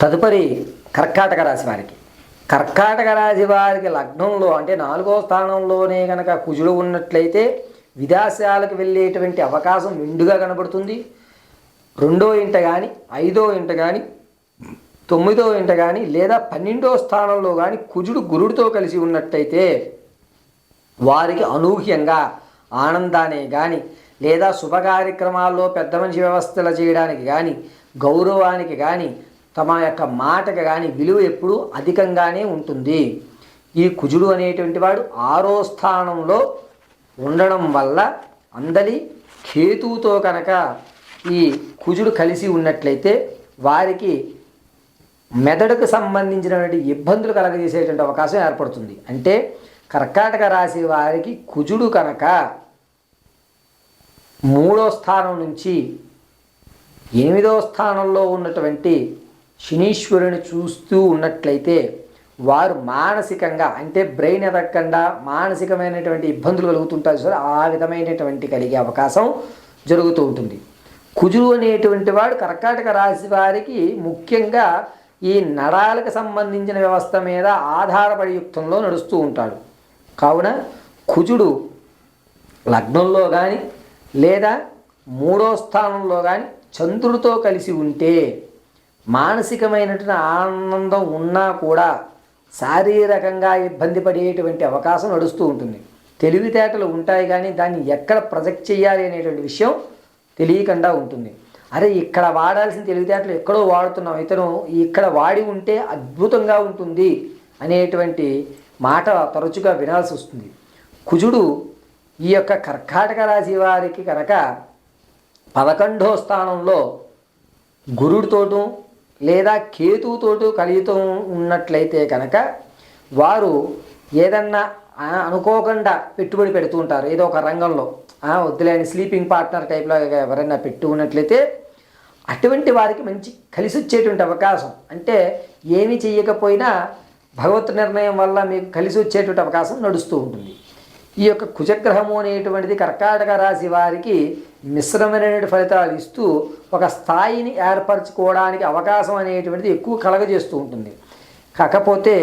తదుపరి కర్కాటక రాశి వారికి. కర్కాటక రాశి వారికి లగ్నంలో అంటే నాలుగో స్థానంలోనే కనుక కుజుడు ఉన్నట్లయితే విదేశాలకు వెళ్ళేటువంటి అవకాశం నిండుగా కనబడుతుంది. రెండో ఇంట కానీ ఐదో ఇంట కానీ తొమ్మిదో ఇంట కానీ లేదా పన్నెండో స్థానంలో కానీ కుజుడు గురుడితో కలిసి ఉన్నట్టయితే వారికి అనూహ్యంగా ఆనందాన్ని కానీ లేదా శుభ కార్యక్రమాల్లో పెద్ద మనిషి వ్యవస్థలు చేయడానికి కానీ గౌరవానికి కానీ తమ యొక్క మాటకు కానీ విలువ ఎప్పుడూ అధికంగానే ఉంటుంది. ఈ కుజుడు అనేటువంటి వాడు ఆరో స్థానంలో ఉండడం వల్ల అందలి కేతువుతో కనుక ఈ కుజుడు కలిసి ఉన్నట్లయితే వారికి మెదడుకు సంబంధించినటువంటి ఇబ్బందులు కలగజేసేటువంటి అవకాశం ఏర్పడుతుంది. అంటే కర్కాటక రాశి వారికి కుజుడు కనుక మూడో స్థానం నుంచి ఎనిమిదో స్థానంలో ఉన్నటువంటి శనీశ్వరుని చూస్తూ ఉన్నట్లయితే వారు మానసికంగా అంటే బ్రెయిన్ ఎదగకుండా మానసికమైనటువంటి ఇబ్బందులు కలుగుతుంటారు సార్ ఆ విధమైనటువంటి కలిగే అవకాశం జరుగుతూ ఉంటుంది. కుజుడు అనేటువంటి వాడు కర్కాటక రాశి వారికి ముఖ్యంగా ఈ నరాలకు సంబంధించిన వ్యవస్థ మీద ఆధారపడి యుక్తంలో నడుస్తూ ఉంటాడు. కావున కుజుడు లగ్నంలో కానీ లేదా మూడో స్థానంలో కానీ చంద్రుడితో కలిసి ఉంటే మానసికమైనటువంటి ఆనందం ఉన్నా కూడా శారీరకంగా ఇబ్బంది పడేటువంటి అవకాశం నడుస్తూ ఉంటుంది. తెలివితేటలు ఉంటాయి కానీ దాన్ని ఎక్కడ ప్రొజెక్ట్ చేయాలి అనేటువంటి విషయం తెలియకుండా ఉంటుంది. అరే ఇక్కడ వాడాల్సిన తెలివితేటలు ఎక్కడో వాడుతున్నాం. ఇతను ఇక్కడ వాడి ఉంటే అద్భుతంగా ఉంటుంది అనేటువంటి మాట తరచుగా వినాల్సి వస్తుంది. కుజుడు ఈ యొక్క కర్కాటక రాశి వారికి కనుక పదకొండో స్థానంలో గురుడితోటూ లేదా కేతువుతోటి కలుగుతూ ఉన్నట్లయితే కనుక వారు ఏదన్నా అనుకోకుండా పెట్టుబడి పెడుతూ ఉంటారు. ఏదో ఒక రంగంలో. వద్దులేని స్లీపింగ్ పార్ట్నర్ టైప్లో ఎవరైనా పెట్టు ఉన్నట్లయితే అటువంటి వారికి మంచి కలిసి వచ్చేటువంటి అవకాశం. అంటే ఏమి చెయ్యకపోయినా భగవత్ నిర్ణయం వల్ల మీకు కలిసి వచ్చేటువంటి అవకాశం నడుస్తూ ఉంటుంది. ఈ యొక్క కుజగ్రహము అనేటువంటిది కర్కాటక రాశి వారికి మిశ్రమైనటువంటి ఫలితాలు ఇస్తూ ఒక స్థాయిని ఏర్పరచుకోవడానికి అవకాశం అనేటువంటిది ఎక్కువ కలగజేస్తూ ఉంటుంది. కాకపోతే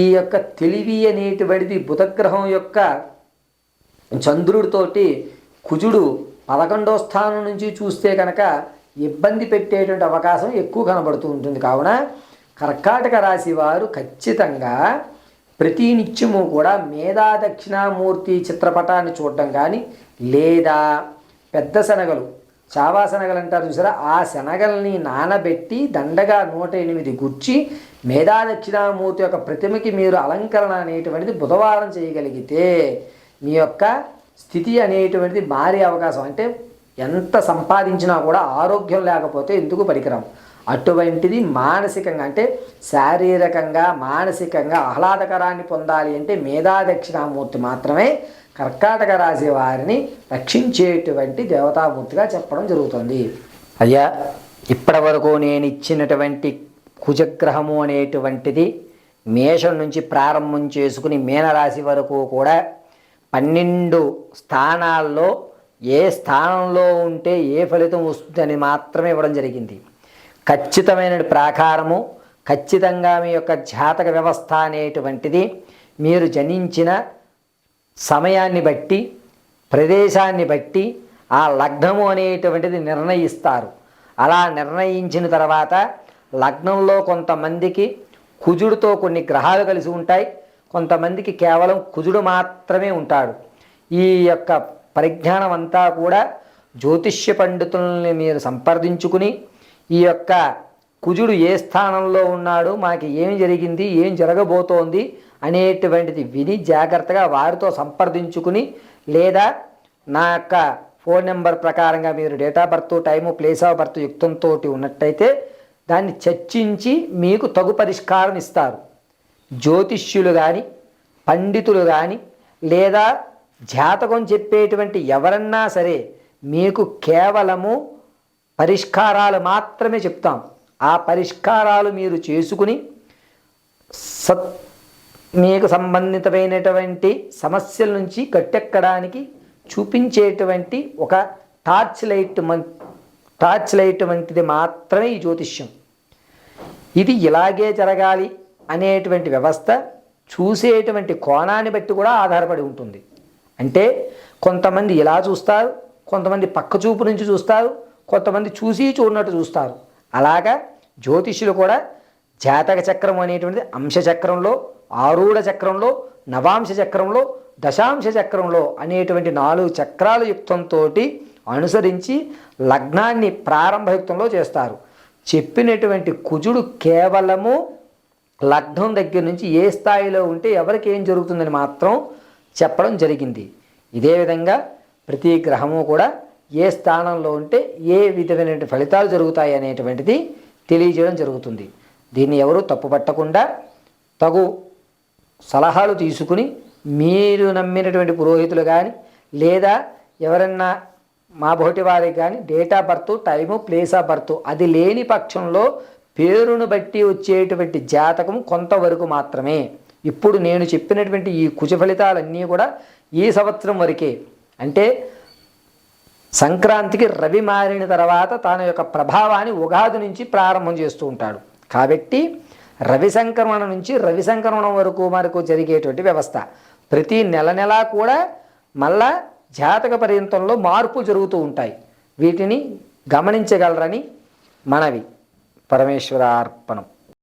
ఈ యొక్క తెలివి అనేటువంటిది బుధగ్రహం యొక్క చంద్రుడితోటి కుజుడు పదకొండో స్థానం నుంచి చూస్తే కనుక ఇబ్బంది పెట్టేటువంటి అవకాశం ఎక్కువ కనబడుతూ ఉంటుంది. కావున కర్కాటక రాశి వారు ఖచ్చితంగా ప్రతి నిత్యము కూడా మేధా దక్షిణామూర్తి చిత్రపటాన్ని చూడటం కానీ లేదా పెద్ద శనగలు చావా శనగలు అంటారు చూసారా? ఆ శనగల్ని నానబెట్టి దండగా నూట ఎనిమిది గుచ్చి మేధా దక్షిణామూర్తి యొక్క ప్రతిమకి మీరు అలంకరణ అనేటువంటిది బుధవారం చేయగలిగితే మీ యొక్క స్థితి అనేటువంటిది మారే అవకాశం. అంటే ఎంత సంపాదించినా కూడా ఆరోగ్యం లేకపోతే ఎందుకు పరికరం? అటువంటిది మానసికంగా అంటే శారీరకంగా మానసికంగా ఆహ్లాదకరాన్ని పొందాలి అంటే మేధా దక్షిణామూర్తి మాత్రమే కర్కాటక రాశి వారిని రక్షించేటువంటి దేవతామూర్తిగా చెప్పడం జరుగుతుంది. అయ్యా ఇప్పటి వరకు నేను ఇచ్చినటువంటి కుజగ్రహము అనేటువంటిది మేషం నుంచి ప్రారంభం చేసుకుని మీనరాశి వరకు కూడా పన్నెండు స్థానాల్లో ఏ స్థానంలో ఉంటే ఏ ఫలితం వస్తుందని మాత్రమే ఇవ్వడం జరిగింది. ఖచ్చితమైన ప్రాకారము ఖచ్చితంగా మీ యొక్క జాతక వ్యవస్థ అనేటువంటిది మీరు జనించిన సమయాన్ని బట్టి ప్రదేశాన్ని బట్టి ఆ లగ్నము అనేటువంటిది నిర్ణయిస్తారు. అలా నిర్ణయించిన తర్వాత లగ్నంలో కొంతమందికి కుజుడితో కొన్ని గ్రహాలు కలిసి ఉంటాయి. కొంతమందికి కేవలం కుజుడు మాత్రమే ఉంటాడు. ఈ యొక్క పరిజ్ఞానం అంతా కూడా జ్యోతిష్య పండితుల్ని మీరు సంప్రదించుకుని ఈ యొక్క కుజుడు ఏ స్థానంలో ఉన్నాడు మనకి ఏం జరిగింది ఏం జరగబోతోంది అనేటువంటిది విని జాగ్రత్తగా వారితో సంప్రదించుకుని లేదా నా యొక్క ఫోన్ నెంబర్ ప్రకారంగా మీరు date of birth time place of birth యుక్తంతో ఉన్నట్టయితే దాన్ని చర్చించి మీకు తగు పరిష్కారం ఇస్తారు. జ్యోతిష్యులు కానీ పండితులు కానీ లేదా జాతకం చెప్పేటువంటి ఎవరన్నా సరే మీకు కేవలము పరిష్కారాలు మాత్రమే చెప్తాం. ఆ పరిష్కారాలు మీరు చేసుకుని సత్ మీకు సంబంధితమైనటువంటి సమస్యల నుంచి గట్టెక్కడానికి చూపించేటువంటి ఒక టార్చ్ లైట్ టార్చ్ లైట్ వంటిది మాత్రమే ఈ జ్యోతిష్యం. ఇది ఇలాగే జరగాలి అనేటువంటి వ్యవస్థ చూసేటువంటి కోణాన్ని బట్టి కూడా ఆధారపడి ఉంటుంది. అంటే కొంతమంది ఇలా చూస్తారు కొంతమంది పక్క చూపు నుంచి చూస్తారు కొంతమంది చూసి చూడనట్టు చూస్తారు. అలాగా జ్యోతిష్యులు కూడా జాతక చక్రం అనేటువంటిది అంశ చక్రంలో ఆరూఢ చక్రంలో నవాంశ చక్రంలో దశాంశ చక్రంలో అనేటువంటి నాలుగు చక్రాల యుక్తంతో అనుసరించి లగ్నాన్ని ప్రారంభ యుక్తంలో చేస్తారు. చెప్పినటువంటి కుజుడు కేవలము లగ్నం దగ్గర నుంచి ఏ స్థాయిలో ఉంటే ఎవరికి ఏం జరుగుతుందని మాత్రం చెప్పడం జరిగింది. ఇదే విధంగా ప్రతి గ్రహము కూడా ఏ స్థానంలో ఉంటే ఏ విధమైనటువంటి ఫలితాలు జరుగుతాయి అనేటువంటిది తెలియజేయడం జరుగుతుంది. దీన్ని ఎవరు తప్పుపట్టకుండా తగు సలహాలు తీసుకుని మీరు నమ్మినటువంటి పురోహితులు కానీ లేదా ఎవరన్నా మా బోటి వారికి కానీ date of birth time place of birth అది లేని పక్షంలో పేరును బట్టి వచ్చేటువంటి జాతకం కొంతవరకు మాత్రమే. ఇప్పుడు నేను చెప్పినటువంటి ఈ కుజ ఫలితాలన్నీ కూడా ఈ సంవత్సరం వరకే. అంటే సంక్రాంతికి రవి మారిన తర్వాత తన యొక్క ప్రభావాన్ని ఉగాది నుంచి ప్రారంభం చేస్తూ ఉంటాడు. కాబట్టి రవి సంక్రమణ నుంచి రవి సంక్రమణం వరకు మనకు జరిగేటువంటి వ్యవస్థ. ప్రతి నెల నెలా కూడా మళ్ళా జాతక పర్యంతంలో మార్పులు జరుగుతూ ఉంటాయి. వీటిని గమనించగలరని మనవి. పరమేశ్వరార్పణం.